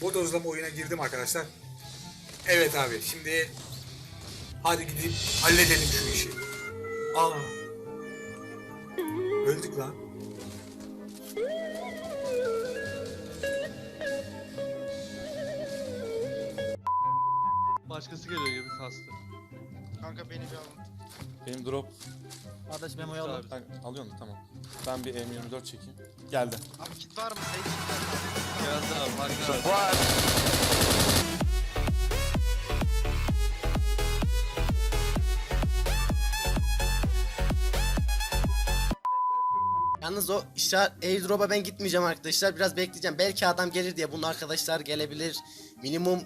Bodozlama oyuna girdim arkadaşlar. Evet abi şimdi hadi gidip halledelim şu işi. Aa. Öldük lan. Başkası geliyor gibi kastı. Kanka beni bir alın. Benim drop. Kardeş memoyu alın. Ben alıyorsun tamam. Ben bir M24 çekeyim. Geldi. Abi kit var mı? Sage kit var mı? Abi. Bak Yalnız o işaret airdrop'a ben gitmeyeceğim arkadaşlar. Biraz bekleyeceğim. Belki adam gelir diye bunun arkadaşlar gelebilir. Minimum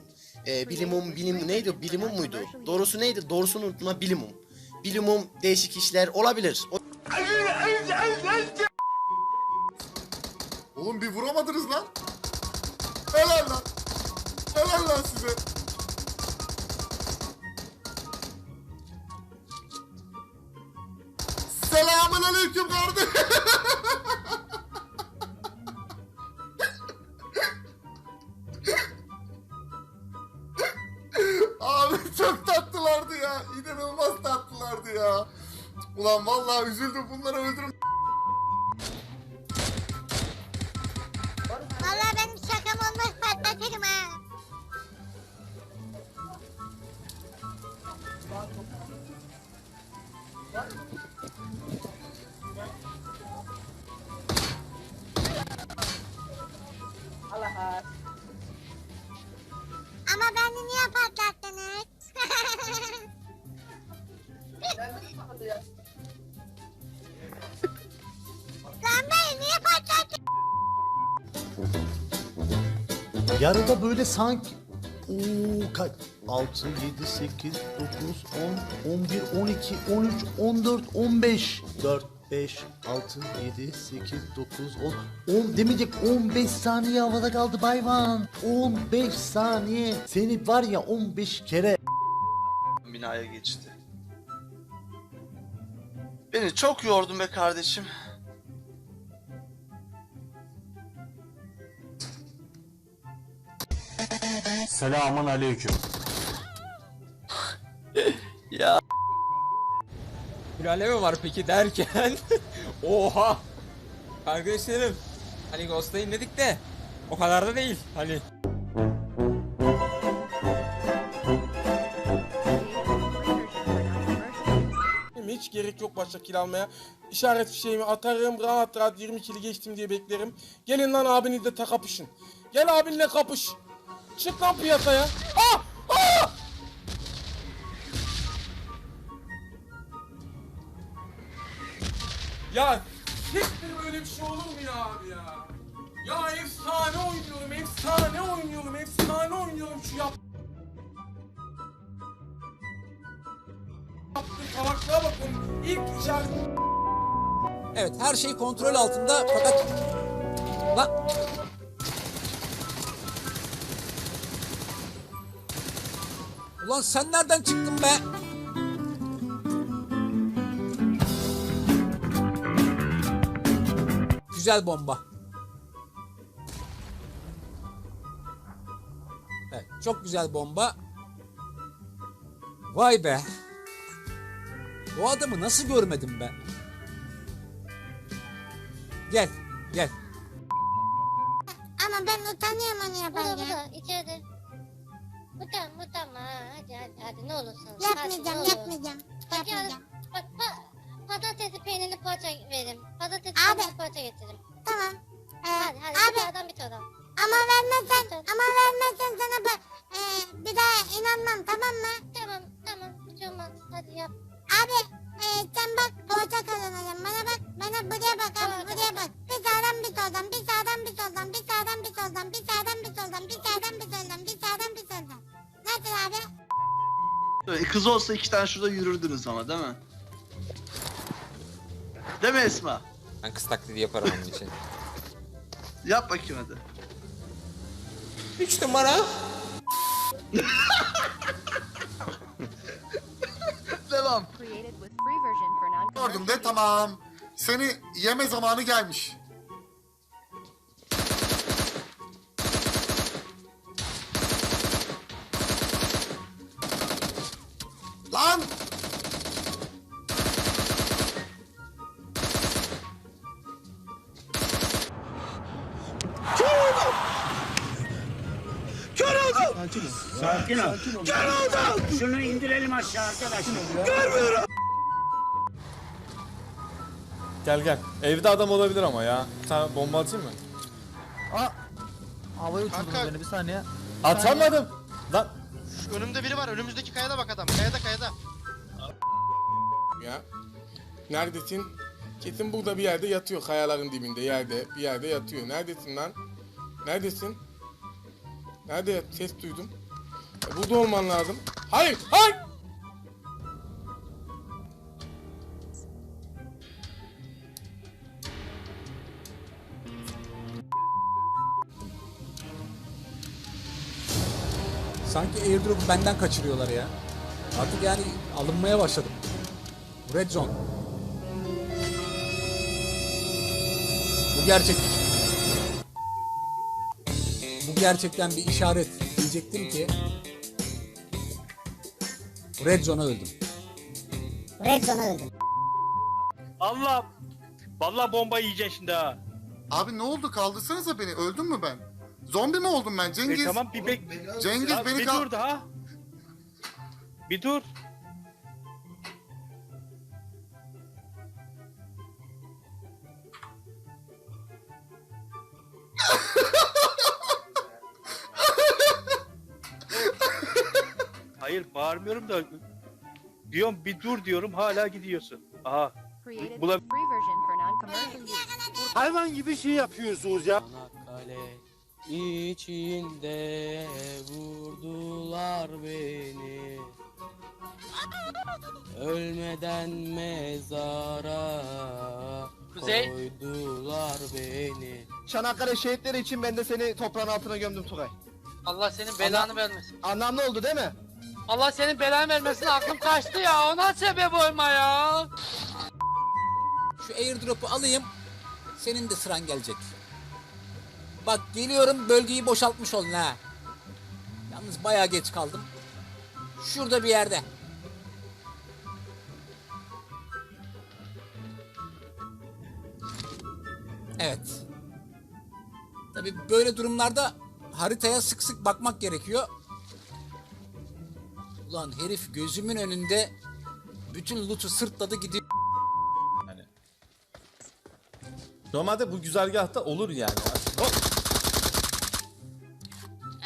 e, bilimum bilim neydi? o? Bilimum muydu? Doğrusu neydi? Doğrusunu unutma bilimum. Bilimum değişik işler olabilir. O- Oğlum bir vuramadınız lan. Helal lan. Helal lan size. Selamun aleyküm kardeşim. Ulan vallahi üzüldüm bunları öldürüm. Valla ben şakam olmaz patlatırım ha. Ama beni niye patlattınız? Yarıda böyle sanki Oo, kaç? 6, 7, 8, 9, 10, 11, 12, 13, 14, 15. 4, 5, 6, 7, 8, 9, 10. 10 demeyecek 15 saniye havada kaldı bayvan. 15 saniye. Seni var ya 15 kere binaya geçti. Beni çok yordun be kardeşim. Selamun aleyküm. Ya Sülale mi var peki derken Oha Kardeşlerim Hani Ghost'layın dedik de O kadar da değil hani Hiç gerek yok başta kill almaya. İşaret fişeğimi atarım rahat rahat 20 kili geçtim diye beklerim. Gelin lan abinizle de kapışın. Gel abinle kapış. Çık lan piyasaya. Ah! Ah! Ya siktir böyle bir şey olur mu ya abi ya? Ya efsane oynuyorum, efsane oynuyorum, efsane oynuyorum şu yap... Yaptığım salaklığa bakın. İlk işaret... Evet her şey kontrol altında fakat Lan Ulan sen nereden çıktın be? Güzel bomba. Evet, çok güzel bomba. Vay be. Bu adamı nasıl görmedim ben? Gel, gel. Ama ben utanıyorum onu yaparken. da içeride. Mutam mutam ha hadi hadi hadi ne olursun. Yapmayacağım, Hadi, yapmayacağım. Yapmayacağım. bak pa, patatesi peynirli poğaça verim. Patatesi Abi. peynirli poğaça getiririm. Tamam. Ee, Hadi hadi abi bir adam bir adam. ama vermezsen, ama vermezsen sana e, bir daha inanmam tamam mı? Tamam tamam hiç olmaz hadi yap. Abi e, sen bak poğaça kazanacaksın. Bana bak, bana buraya bak abi, Tamam, buraya tamam. bak. Bir sağdan bir soldan, Nasıl abi? kız olsa iki tane şurada yürürdünüz ama değil mi? Değil mi Esma? Ben kız taklidi yaparım onun için. Yap bakayım hadi. 3 numara. Devam. Gördüm de tamam. Seni yeme zamanı gelmiş. Sakin ol. Kör oldum. Şunu indirelim aşağı arkadaşlar. Gel gel. Evde adam olabilir ama ya. Bir tane bomba atayım mı? Havaya uçurdunuz beni, bir saniye. Atamadım. Lan Şu önümde biri var. Önümüzdeki kayada bak adam. Kayada kayada. Ya. Neredesin? Kesin burada bir yerde yatıyor kayaların dibinde yerde bir yerde yatıyor. Neredesin lan? Neredesin? Nerede? Ses duydum. E, burada olman lazım. Hayır! Hayır! Sanki airdrop'u benden kaçırıyorlar ya. Artık yani alınmaya başladım. Red zone. Bu gerçek. Bu gerçekten bir işaret. Diyecektim ki Red zone'a öldüm. Red Zone'a öldüm. Allah. Vallahi bomba yiyeceksin şimdi ha. Abi ne oldu? Kaldırsanıza beni. Öldüm mü ben? Zombi mi oldum ben? Cengiz. E, tamam bir bek. Cengiz Ya, beni bir kal- dur daha. Bir dur. Hayır bağırmıyorum da diyorum bir dur diyorum hala gidiyorsun. Aha. Bula Hayvan gibi şey yapıyorsunuz ya. Kale içinde vurdular beni Ölmeden mezara Kuzey. koydular beni Çanakkale şehitleri için ben de seni toprağın altına gömdüm Tugay. Allah senin belanı vermesin. Anlamlı oldu değil mi? Allah senin belanı vermesin. Aklım kaçtı ya. Ona sebep olma ya. Şu airdrop'u alayım senin de sıran gelecek Bak geliyorum bölgeyi boşaltmış olun ha Yalnız bayağı geç kaldım Şurada bir yerde Evet. Tabi böyle durumlarda haritaya sık sık bakmak gerekiyor. Ulan herif gözümün önünde bütün loot'u sırtladı gidiyor. normalde bu güzergahta olur yani. Hop.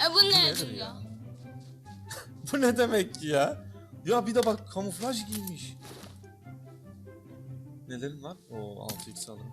E bu nedir ya? Bu ne demek ki ya? Ya bir de bak kamuflaj giymiş. Nelerin var? O 6x alırım.